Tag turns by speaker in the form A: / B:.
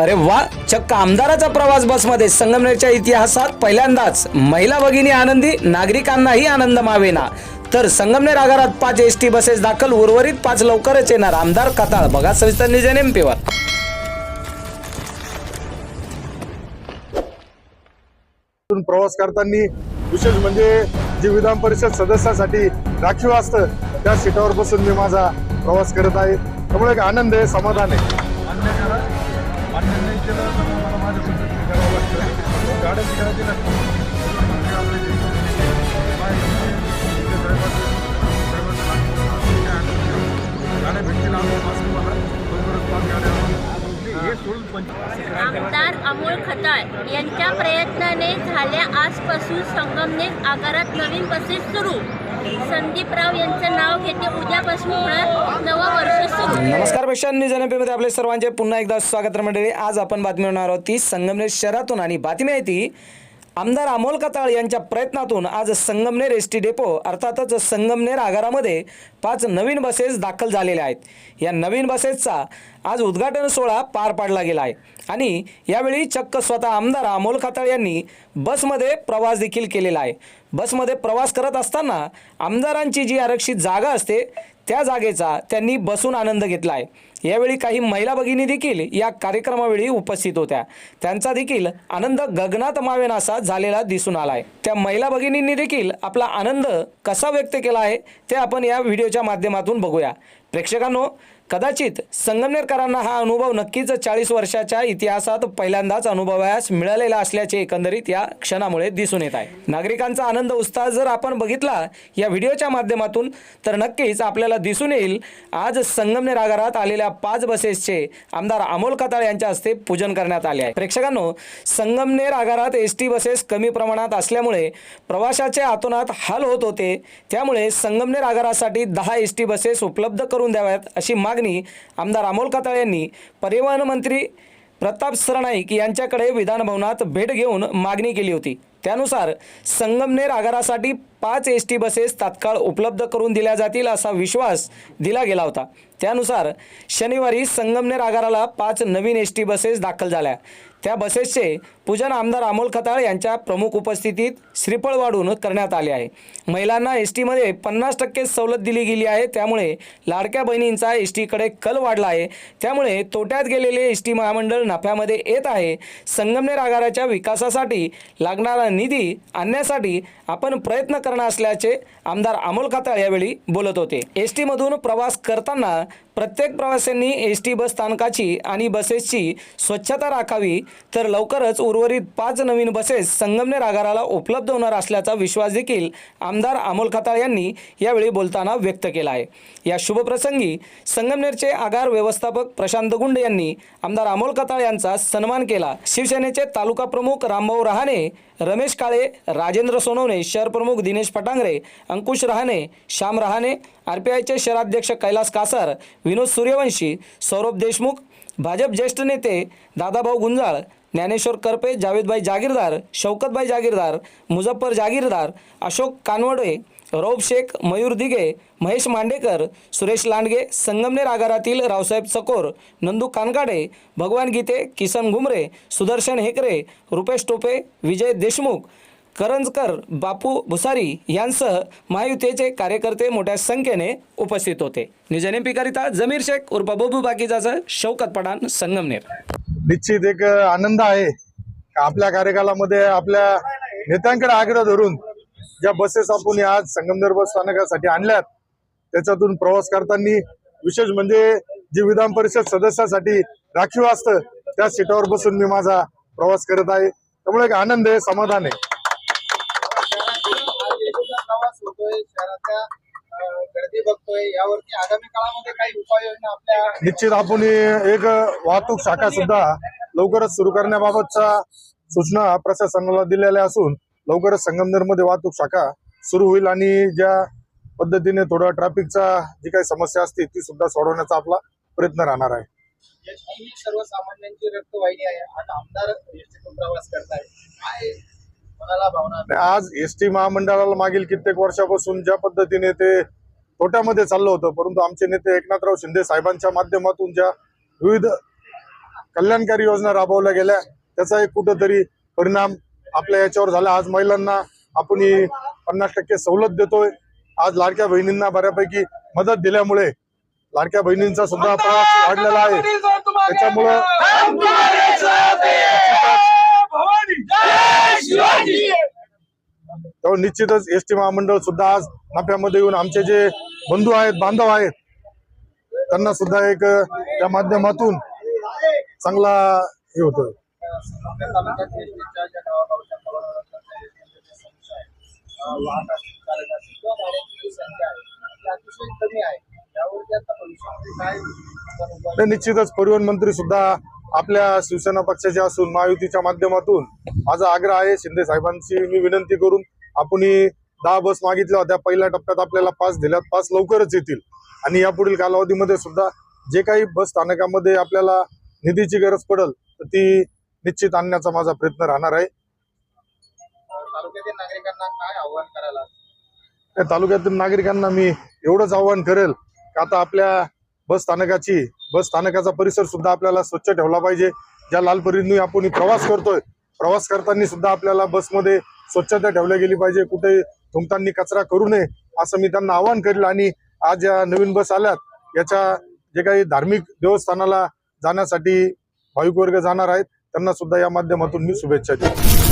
A: अरे वा चक्क आमदाराचा प्रवास बसमध्ये संगमनेरच्या इतिहासात पहिल्यांदाच. महिला भगिनी आनंदी नागरिकांनाही आनंद मावेना. तर संगमनेर आगारात पाच एस टी बसेस दाखल उर्वरित पाच लवकरच येणार. आमदार कताळ बघा सविस्तर निजन एमपीवर
B: तून प्रवास करताना विशेष म्हणजे जे विधान परिषद सदस्यासाठी राखीव असतं त्या सीटावर बसून मी माझा प्रवास करत आहे. त्यामुळे एक आनंद आहे समाधान आहे.
C: garden, garden. खताळ यांच्या प्रयत्नाने झाल्या आजपासून संगमनेर आगारात नवीन बसेस सुरू. संदीपराव यांचं नाव घेते उद्यापासून होणार नवं वर्ष सुरू.
A: नमस्कारपेक्षा जनपेमध्ये आपले सर्वांचे पुन्हा एकदा स्वागत मंडळी. आज आपण बातमी होणार आहोत ती संगमनेर शहरातून आणि बातमी आहे ती आमदार अमोल कताळ यांच्या प्रयत्नातून आज संगमनेर एस टी डेपो अर्थातच संगमनेर आगारामध्ये पाच नवीन बसेस दाखल झालेल्या आहेत. या नवीन बसेसचा आज उद्घाटन सोहळा पार पाडला गेला आहे. आणि यावेळी चक्क स्वतः आमदार अमोल खताळ यांनी बसमध्ये प्रवास देखील केलेला आहे. बसमध्ये प्रवास करत असताना आमदारांची जी आरक्षित जागा असते त्या जागेचा त्यांनी बसून आनंद घेतला आहे. यावेळी काही महिला भगिनी देखील या कार्यक्रमावेळी उपस्थित होत्या. त्यांचा देखील आनंद गगनात मावेनासा झालेला दिसून आला आहे त्या महिला भगिनींनी देखील आपला आनंद कसा व्यक्त केला आहे ते आपण या व्हिडिओच्या माध्यमातून बघूया. प्रेक्षकांनो कदाचित संगमनेरकरांना हा अनुभव नक्कीच चाळीस वर्षाच्या इतिहासात पहिल्यांदाच अनुभवास मिळालेला असल्याचे एकंदरीत या क्षणामुळे दिसून येत आहे. नागरिकांचा आनंद उत्साह जर आपण बघितला या व्हिडिओच्या माध्यमातून तर नक्कीच आपल्याला दिसून येईल आज संगमनेर आगारात आलेल्या पाच बसेसचे आमदार अमोल कताळ यांच्या हस्ते पूजन करण्यात आले आहे. प्रेक्षकांनो संगमनेर आगारात एस टी बसेस कमी प्रमाणात असल्यामुळे प्रवाशाचे आतोनात हाल होत होते. त्यामुळे संगमनेर आगारासाठी दहा एस टी बसेस उपलब्ध करून करून द्याव्यात अशी मागणी आमदार अमोल काताळ यांनी परिवहन मंत्री प्रताप सरनाईक यांच्याकडे विधानभवनात भेट घेऊन मागणी केली होती. त्यानुसार संगमनेर आगारासाठी पाच एस टी बसेस तात्काळ उपलब्ध करून दिल्या जातील असा विश्वास दिला गेला होता. त्यानुसार शनिवारी संगमनेर आगाराला पाच नवीन एस टी बसेस दाखल झाल्या. त्या बसेसचे पूजन आमदार अमोल खताळ यांच्या प्रमुख उपस्थितीत श्रीफळ वाढून करण्यात आले आहे. महिलांना एस टीमध्ये पन्नास टक्के सवलत दिली गेली आहे. त्यामुळे लाडक्या बहिणींचा एस टीकडे कल वाढला आहे. त्यामुळे तोट्यात गेलेले एस टी महामंडळ नफ्यामध्ये येत आहे. संगमनेर आगाराच्या विकासासाठी लागणारा निधी आणण्यासाठी आपण प्रयत्न करणार असल्याचे आमदार अमोल खताळ यावेळी बोलत होते. एस टीमधून प्रवास करताना प्रत्येक प्रवाशांनी एस टी बस स्थानकाची आणि बसेसची स्वच्छता राखावी तर लवकरच उर्वरित पाच नवीन बसेस संगमनेर आगाराला उपलब्ध होणार असल्याचा विश्वास देखील आमदार अमोल खताळ यांनी यावेळी बोलताना व्यक्त केला आहे या शुभप्रसंगी संगमनेरचे आगार व्यवस्थापक प्रशांत गुंड यांनी आमदार अमोल खताळ यांचा सन्मान केला. शिवसेनेचे तालुका प्रमुख रामभाऊ रहाणे रमेश काळे राजेंद्र सोनवणे शहर प्रमुख दिनेश पटांगरे अंकुश रहाणे श्याम रहाणे आर पी आयचे शहराध्यक्ष कैलास कासार विनोद सूर्यवंशी सौरभ देशमुख भाजप ज्येष्ठ नेते दादाभाऊ गुंजाळ ज्ञानेश्वर करपे जावेदभाई जागीरदार शौकतभाई जागीरदार मुझफ्फर जागीरदार अशोक कानवडे रौफ शेख मयूर दिघे महेश मांडेकर सुरेश लांडगे संगमनेर आगारातील रावसाहेब चकोर नंदू कानकाडे भगवान गीते किसन घुमरे सुदर्शन हेकरे रुपेश टोपे विजय देशमुख करंजकर बापू भुसारी यांसह महायुतीचे कार्यकर्ते मोठ्या संख्येने उपस्थित होते. न्यूज एम पिकरिता जमीर शेख उर्फ बबू बाकीजाचं शौकत पठाण संगमनेर.
B: निश्चित एक आनंद आहे. आपल्या कार्यकालामध्ये आपल्या नेत्यांकडे आग्रह धरून ज्या बसेस आपण आज संगमनेर बस स्थानकासाठी आणल्यात त्याच्यातून प्रवास करताना विशेष म्हणजे जे विधान परिषद सदस्यासाठी राखीव असतं त्या सीटावर बसून मी माझा प्रवास करत आहे. त्यामुळे एक आनंद आहे समाधान आहे.
D: गर्दी बघतोय. यावरती आगामी काळामध्ये काही उपाययोजना आपल्या
B: निश्चित आपण एक वाहतूक शाखा सुद्धा लवकरच सुरू करण्याबाबतच्या सूचना प्रशासनाला दिलेल्या असून लवकरच संगमनेरमध्ये वाहतूक शाखा सुरू होईल आणि ज्या पद्धतीने थोडं ट्रॅफिकचा जी काही समस्या असते ती सुद्धा सोडवण्याचा आपला प्रयत्न राहणार आहे.
D: सर्वसामान्यांची रक्तवाहिनी आहे. आज आमदार प्रवास करताय काय मनाला भावना
B: आणि आज एस टी महामंडळाला मागील कित्येक वर्षापासून ज्या पद्धतीने ते तोट्यामध्ये चाललं होतं परंतु आमचे नेते एकनाथराव शिंदे साहेबांच्या माध्यमातून ज्या विविध कल्याणकारी योजना राबवल्या गेल्या त्याचा एक कुठंतरी परिणाम आपल्या याच्यावर झाला. आज महिलांना आपण ही पन्नास टक्के सवलत देतोय. आज लाडक्या बहिणींना बऱ्यापैकी मदत दिल्यामुळे लाडक्या बहिणींचा सुद्धा प्रवास वाढलेला आहे. त्याच्यामुळं त्यामुळे निश्चितच एस टी महामंडळ सुद्धा आज नफ्यामध्ये येऊन आमचे जे बंधू आहेत बांधव आहेत त्यांना सुद्धा एक त्या माध्यमातून चांगला हे होतोय.
D: ते
B: निश्चितच परिवहन मंत्री सुद्धा आपल्या शिवसेना पक्षाचे असून महायुतीच्या माध्यमातून माझा आग्रह आहे शिंदे साहेबांची मी विनंती करून आपण दहा बस मागितल्या होत्या. पहिल्या टप्प्यात आपल्याला पाच दिल्यात. पाच लवकरच येतील. आणि यापुढील कालावधीमध्ये सुद्धा जे काही बस स्थानकामध्ये आपल्याला निधीची गरज पडेल तर ती निश्चित आणण्याचा माझा प्रयत्न राहणार आहे.
D: तालुक्यातील नागरिकांना काय आव्हान करायला
B: त्या तालुक्यातील नागरिकांना मी एवढंच आवाहन करेल की आता आपल्या बस स्थानकाची बस स्थानकाचा परिसर सुद्धा आपल्याला स्वच्छ ठेवला पाहिजे. ज्या लालपरीने आपण ही प्रवास करतोय प्रवास करताना सुद्धा आपल्याला बसमध्ये स्वच्छता ठेवल्या गेली पाहिजे कुठे थुंकताना कचरा करू नये असं मी त्यांना आवाहन करेल. आणि आज या नवीन बस आल्यात याच्या जे काही धार्मिक देवस्थानाला जाण्यासाठी भाविक वर्ग जाणार आहेत त्यांना सुद्धा या माध्यमातून मी शुभेच्छा देतो.